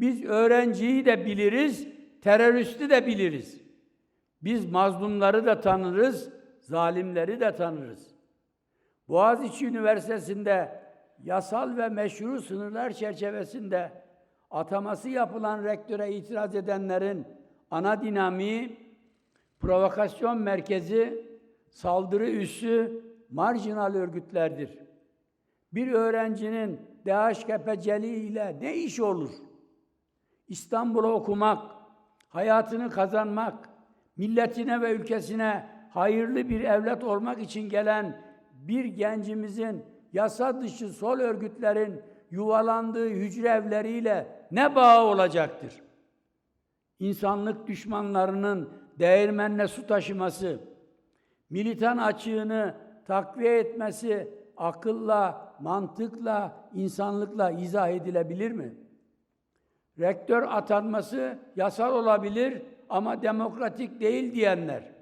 Biz öğrenciyi de biliriz, teröristi de biliriz. Biz mazlumları da tanırız, zalimleri de tanırız. Boğaziçi Üniversitesi'nde yasal ve meşru sınırlar çerçevesinde ataması yapılan rektöre itiraz edenlerin ana dinamiği provokasyon merkezi, saldırı üssü, marjinal örgütlerdir. Bir öğrencinin DHKPC'li ile ne iş olur? İstanbul'a okumak, hayatını kazanmak, milletine ve ülkesine hayırlı bir evlat olmak için gelen bir gencimizin yasa dışı sol örgütlerin yuvalandığı hücre evleriyle ne bağı olacaktır? İnsanlık düşmanlarının değirmenle su taşıması, militan açığını takviye etmesi akılla, mantıkla, insanlıkla izah edilebilir mi? Rektör atanması yasal olabilir ama demokratik değil diyenler,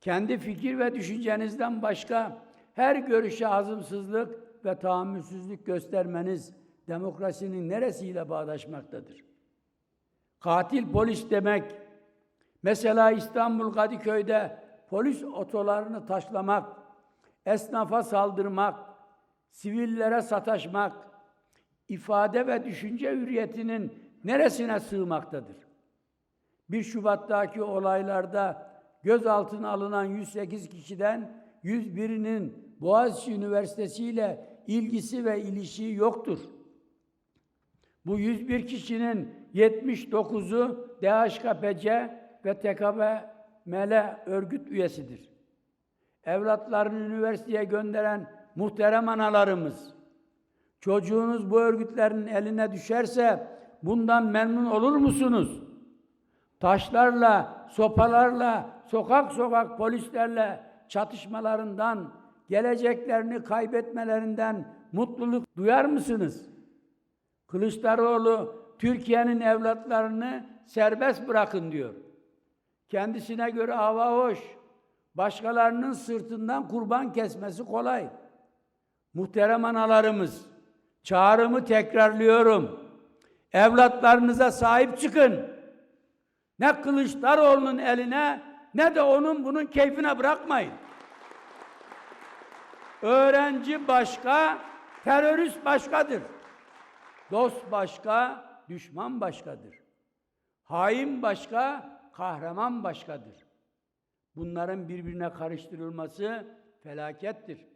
kendi fikir ve düşüncenizden başka her görüşe hazımsızlık ve tahammülsüzlük göstermeniz demokrasinin neresiyle bağdaşmaktadır? Katil polis demek, mesela İstanbul Kadıköy'de polis otolarını taşlamak, esnafa saldırmak, sivillere sataşmak, ifade ve düşünce hürriyetinin neresine sığmaktadır? 1 Şubat'taki olaylarda gözaltına alınan 108 kişiden 101'inin Boğaziçi Üniversitesi ile ilgisi ve ilişiği yoktur. Bu 101 kişinin 79'u DHKPC ve TKBML örgüt üyesidir. Evlatlarını üniversiteye gönderen muhterem analarımız, çocuğunuz bu örgütlerin eline düşerse bundan memnun olur musunuz? Taşlarla, sopalarla, sokak sokak polislerle çatışmalarından, geleceklerini kaybetmelerinden mutluluk duyar mısınız? Kılıçdaroğlu Türkiye'nin evlatlarını serbest bırakın diyor. Kendisine göre hava hoş. Başkalarının sırtından kurban kesmesi kolay. Muhterem analarımız, çağrımı tekrarlıyorum. Evlatlarınıza sahip çıkın. Ne Kılıçdaroğlu'nun eline ne de onun bunun keyfine bırakmayın. Öğrenci başka, terörist başkadır. Dost başka, düşman başkadır. Hain başka, kahraman başkadır. Bunların birbirine karıştırılması felakettir.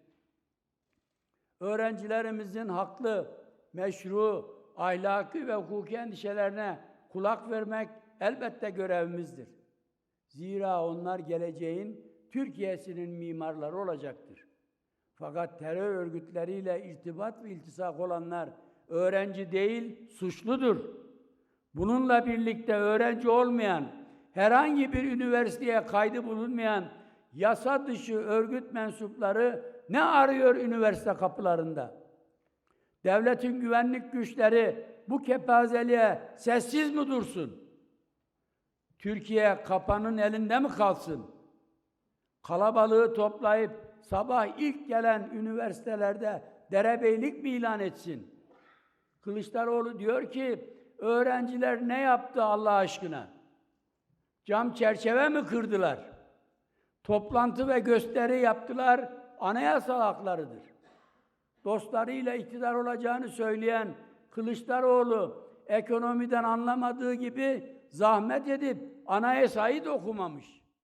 Öğrencilerimizin haklı, meşru, ahlaki ve hukuki endişelerine kulak vermek elbette görevimizdir. Zira onlar geleceğin Türkiye'sinin mimarları olacaktır. Fakat terör örgütleriyle irtibat ve iltisak olanlar öğrenci değil, suçludur. Bununla birlikte öğrenci olmayan, herhangi bir üniversiteye kaydı bulunmayan yasa dışı örgüt mensupları ne arıyor üniversite kapılarında? Devletin güvenlik güçleri bu kepazeliğe sessiz mi dursun? Türkiye kapanın elinde mi kalsın? Kalabalığı toplayıp sabah ilk gelen üniversitelerde derebeylik mi ilan etsin? Kılıçdaroğlu diyor ki öğrenciler ne yaptı Allah aşkına? Cam çerçeve mi kırdılar? Toplantı ve gösteri yaptılar, anayasal haklarıdır. Dostlarıyla iktidar olacağını söyleyen Kılıçdaroğlu ekonomiden anlamadığı gibi zahmet edip anayasayı da okumamış.